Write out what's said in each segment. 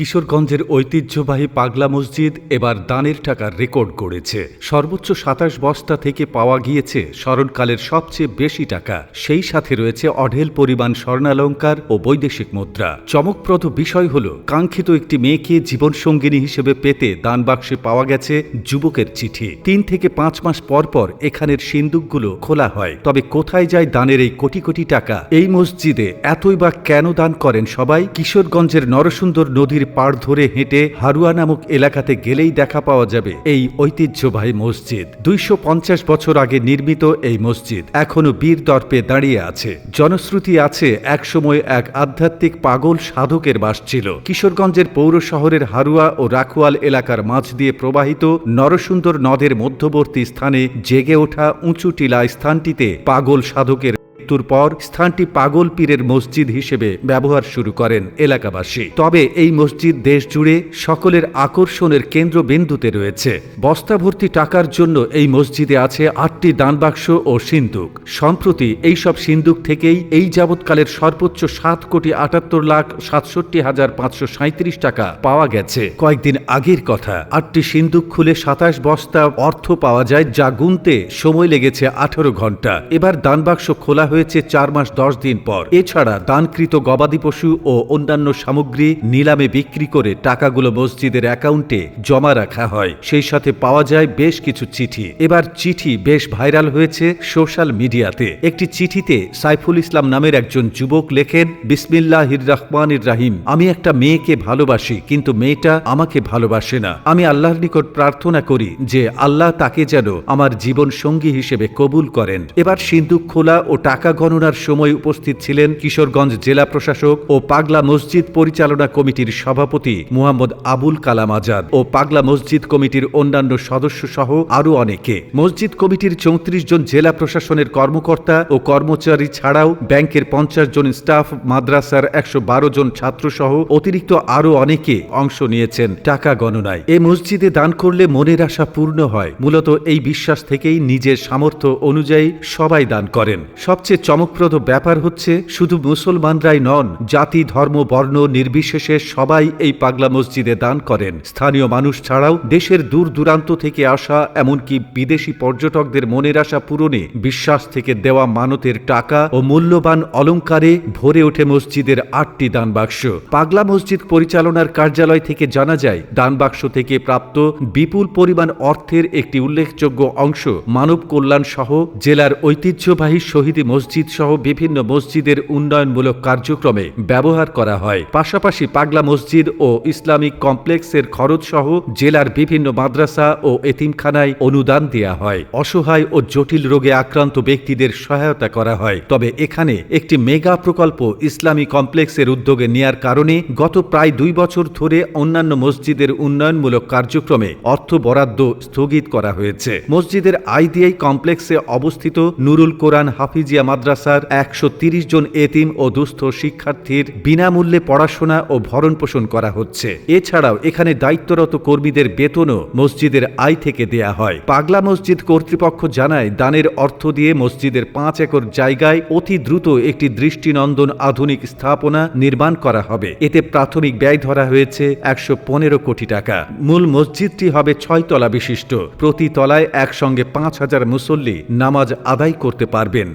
কিশোরগঞ্জের ঐতিহ্যবাহী পাগলা মসজিদ এবার দানের টাকার রেকর্ড গড়েছে সর্বোচ্চ সাতাশ বস্তা থেকে পাওয়া গিয়েছে স্মরণকালের সবচেয়ে বেশি টাকা। সেই সাথে রয়েছে অঢেল পরিমাণ স্বর্ণালঙ্কার ও বৈদেশিক মুদ্রা। চমকপ্রদ বিষয় হল, কাঙ্ক্ষিত একটি মেয়েকে জীবনসঙ্গিনী হিসেবে পেতে দান বাক্সে পাওয়া গেছে যুবকের চিঠি। তিন থেকে পাঁচ মাস পর পর এখানের সিন্দুকগুলো খোলা হয়। তবে কোথায় যায় দানের এই কোটি কোটি টাকা? এই মসজিদে এতই বা কেন দান করেন সবাই? কিশোরগঞ্জের নরসুন্দর নদীর পাড় ধরে হেঁটে হারুয়া নামক এলাকাতে গেলেই দেখা পাওয়া যাবে এই ঐতিহ্যবাহী মসজিদ। দুইশো পঞ্চাশ বছর আগে নির্মিত এই মসজিদ এখনও বীর দর্পে দাঁড়িয়ে আছে। জনশ্রুতি আছে একসময় এক আধ্যাত্মিক পাগল সাধকের বাস ছিল। কিশোরগঞ্জের পৌর শহরের হারুয়া ও রাখোয়াল এলাকার মাঝ দিয়ে প্রবাহিত নরসুন্দর নদের মধ্যবর্তী স্থানে জেগে ওঠা উঁচু টিলা স্থানটিতে পাগল সাধকের মৃত্যুর পর স্থানটি পাগল পীরের মসজিদ হিসেবে ব্যবহার শুরু করেন এলাকাবাসী। তবে এই মসজিদ দেশ জুড়ে সকলের আকর্ষণের কেন্দ্রবিন্দুতে রয়েছে। বস্তাভর্তি টাকার জন্য এই মসজিদে আছে আটটি দানবাক্স ও সিন্দুক। সম্প্রতি এই সব সিন্দুক থেকেই এই যাবৎকালের সর্বোচ্চ সাত কোটি আটাত্তর লাখ সাতষট্টি হাজার পাঁচশো সাঁত্রিশ টাকা পাওয়া গেছে। কয়েকদিন আগের কথা, আটটি সিন্দুক খুলে সাতাশ বস্তা অর্থ পাওয়া যায় যা গুনতে সময় লেগেছে আঠারো ঘণ্টা। এবার দানবাক্স খোলা হয়েছে চার মাস দশ দিন পর। এছাড়া দানকৃত গবাদি পশু ও অন্যান্য সামগ্রী নিলামে বিক্রি করে টাকাগুলো মসজিদের অ্যাকাউন্টে জমা রাখা হয়। সেই সাথে পাওয়া যায় বেশ কিছু চিঠি। এবার চিঠি বেশ ভাইরাল হয়েছে সোশ্যাল মিডিয়াতে। একটি চিঠিতে সাইফুল ইসলাম নামের একজন যুবক লেখেন, বিসমিল্লাহির রহমানির রাহিম, আমি একটা মেয়েকে ভালোবাসি, কিন্তু মেয়েটা আমাকে ভালোবাসে না। আমি আল্লাহর নিকট প্রার্থনা করি যে আল্লাহ তাকে যেন আমার জীবন সঙ্গী হিসেবে কবুল করেন। এবার সিন্ধুক খোলা ও টাকা গণনার সময় উপস্থিত ছিলেন কিশোরগঞ্জ জেলা প্রশাসক ও পাগলা মসজিদ পরিচালনা কমিটির সভাপতি মুহাম্মদ আবুল কালাম আজাদ ও পাগলা মসজিদ কমিটির অন্যান্য সদস্য সহ আরও অনেকে। মসজিদ কমিটির চৌত্রিশ জন জেলা প্রশাসনের কর্মকর্তা ও কর্মচারী ছাড়াও ব্যাংকের পঞ্চাশ জন স্টাফ, মাদ্রাসার একশো বারো জন ছাত্র সহ অতিরিক্ত আরও অনেকে অংশ নিয়েছেন টাকা গণনায়। এ মসজিদে দান করলে মনের আশা পূর্ণ হয়। মূলত এই বিশ্বাস থেকেই নিজের সামর্থ্য অনুযায়ী সবাই দান করেন। সবচেয়ে চমকপ্রদ ব্যাপার হচ্ছে, শুধু মুসলমানরাই নন, জাতি, ধর্ম, বর্ণ, নির্বিশেষে সবাই এই পাগলা মসজিদে দান করেন। স্থানীয় মানুষ ছাড়াও দেশের দূর দূরান্ত থেকে আসা, এমনকি বিদেশি পর্যটকদের মনের আশা পূরণে বিশ্বাস থেকে দেওয়া মানতের টাকা ও মূল্যবান অলঙ্কারে ভরে ওঠে মসজিদের আটটি দান বাক্স। পাগলা মসজিদ পরিচালনার কার্যালয় থেকে জানা যায়, দান বাক্স থেকে প্রাপ্ত বিপুল পরিমাণ অর্থের একটি উল্লেখযোগ্য অংশ মানব কল্যাণ সহ জেলার ঐতিহ্যবাহী শহীদ মসজিদ সহ বিভিন্ন মসজিদের উন্নয়নমূলক কার্যক্রমে ব্যবহার করা হয়। পাশাপাশি পাগলা মসজিদ ও ইসলামিক কমপ্লেক্সের খরচ সহ জেলার বিভিন্ন মাদ্রাসা ও এতিমখানায় অনুদান দেয়া হয়। অসহায় ও জটিল রোগে আক্রান্ত ব্যক্তিদের সহায়তা করা হয়। তবে এখানে একটি মেগা প্রকল্প ইসলামী কমপ্লেক্সের উদ্যোগে নেয়ার কারণে গত প্রায় দুই বছর ধরে অন্যান্য মসজিদের উন্নয়নমূলক কার্যক্রমে অর্থ বরাদ্দ স্থগিত করা হয়েছে। মসজিদের আইডিআই কমপ্লেক্সে অবস্থিত নুরুল কোরআন হাফিজিয়া মাদ্রাসার একশো জন এতিম ও দুস্থ শিক্ষার্থীর বিনামূল্যে পড়াশোনা ও ভরণ পোষণ করা হচ্ছে। এছাড়াও এখানে দায়িত্বরত কর্মীদের বেতনও মসজিদের আয় থেকে দেয়া হয়। পাগলা মসজিদ কর্তৃপক্ষ জানায়, দানের অর্থ দিয়ে মসজিদের পাঁচ একর জায়গায় অতি দ্রুত একটি দৃষ্টিনন্দন আধুনিক স্থাপনা নির্মাণ করা হবে। এতে প্রাথমিক ব্যয় ধরা হয়েছে একশো পনেরো কোটি টাকা। মূল মসজিদটি হবে ছয় তলা বিশিষ্ট। প্রতি তলায় একসঙ্গে পাঁচ হাজার মুসল্লি নামাজ আদায় করতে পারবেন।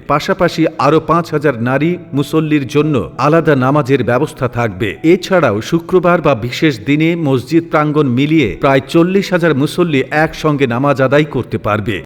পাশাপাশি আরও পাঁচ হাজার নারী মুসল্লির জন্য আলাদা নামাজের ব্যবস্থা থাকবে। এছাড়াও শুক্রবার বা বিশেষ দিনে মসজিদ প্রাঙ্গণ মিলিয়ে প্রায় চল্লিশ হাজার মুসল্লি একসঙ্গে নামাজ আদায় করতে পারবে।